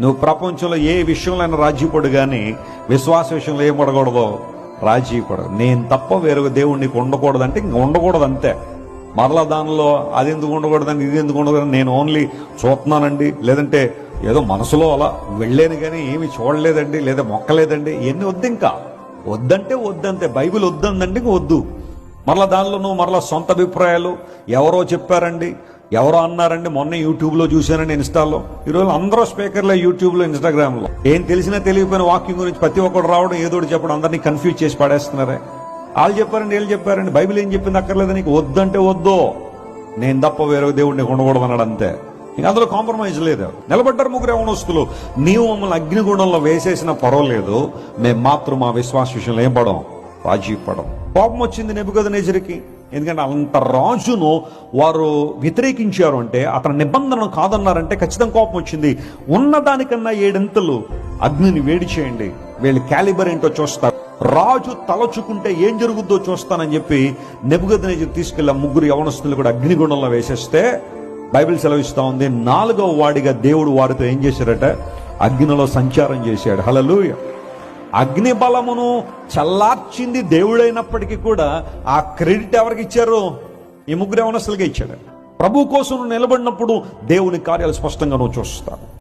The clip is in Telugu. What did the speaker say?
నువ్వు ప్రపంచంలో ఏ విషయంలో అయినా పడు కానీ విశ్వాస విషయంలో ఏం పడకూడదు? రాజీపడదు నేను తప్ప వేరొక దేవుడు నీకు ఉండకూడదు అంటే ఇంక ఉండకూడదు అంతే మరలా దానిలో అది ఎందుకు ఉండకూడదని ఇది ఎందుకు ఉండకూడదని నేను ఓన్లీ చూస్తున్నానండి. లేదంటే ఏదో మనసులో అలా వెళ్ళాను కానీ ఏమి చూడలేదండి లేదా మొక్కలేదండి ఇవన్నీ వద్దు ఇంకా. వద్దంటే వద్దంతే. బైబిల్ వద్దందండి ఇంక వద్దు. మరలా దానిలో నువ్వు మరలా సొంత అభిప్రాయాలు. ఎవరో చెప్పారండి ఎవరో అన్నారండి మొన్న యూట్యూబ్లో చూశానండి ఇన్స్టాలో. ఈరోజు అందరూ స్పీకర్లే యూట్యూబ్లో ఇన్స్టాగ్రామ్లో. ఏం తెలిసినా తెలియకపోయిన వాకింగ్ గురించి ప్రతి ఒక్కరు రావడం ఏదో ఒకటి చెప్పడం అందరినీ కన్ఫ్యూజ్ చేసి పడేస్తున్నారే. వాళ్ళు చెప్పారండి వీళ్ళు చెప్పారండి బైబిల్ ఏం చెప్పింది అక్కర్లేదు నీకు వద్దంటే వద్దు. నేను తప్ప వేరే దేవుడిని నీకు ఉండకూడదు అన్నాడు అంతే. ఇంకా అందులో కాంప్రమైజ్ లేదు. నిలబడ్డారు ముగ్గురు యవనస్తులు. నీవు మమ్మల్ని అగ్నిగుండంలో వేసేసినా పర్వాలేదు. మేము మాత్రం మా విశ్వాస విషయంలో ఏం పడం రాజీ పడం కోపం వచ్చింది నెబుగద నేజరికి ఎందుకంటే అంత రాజును వారు వ్యతిరేకించారు అంటే అతని నిబంధనను కాదన్నారంటే ఖచ్చితంగా కోపం వచ్చింది. ఉన్నదానికన్నా ఏడింతలు అగ్నిని వేడి చేయండి. వీళ్ళు క్యాలిబర్ ఏంటో చూస్తారు. రాజు తలచుకుంటే ఏం జరుగుద్దో చూస్తానని చెప్పి నెబుగదనేజర్ తీసుకెళ్ళి ముగ్గురు యవనస్తులు కూడా అగ్నిగుండంలో వేసేస్తే బైబిల్ సెలవిస్తా ఉంది. నాలుగవ వాడిగా దేవుడు వారితో ఏం చేశారట? అగ్నిలో సంచారం చేశాడు. హలలుయ అగ్ని బలమును చల్లార్చింది దేవుడైనప్పటికీ కూడా ఆ క్రెడిట్ ఎవరికి ఇచ్చారు? ఈ ముగ్గురు యవనస్తులకే ఇచ్చాడు. ప్రభు కోసం నిలబడినప్పుడు దేవుని కార్యాలు స్పష్టంగా నువ్వు చూస్తాను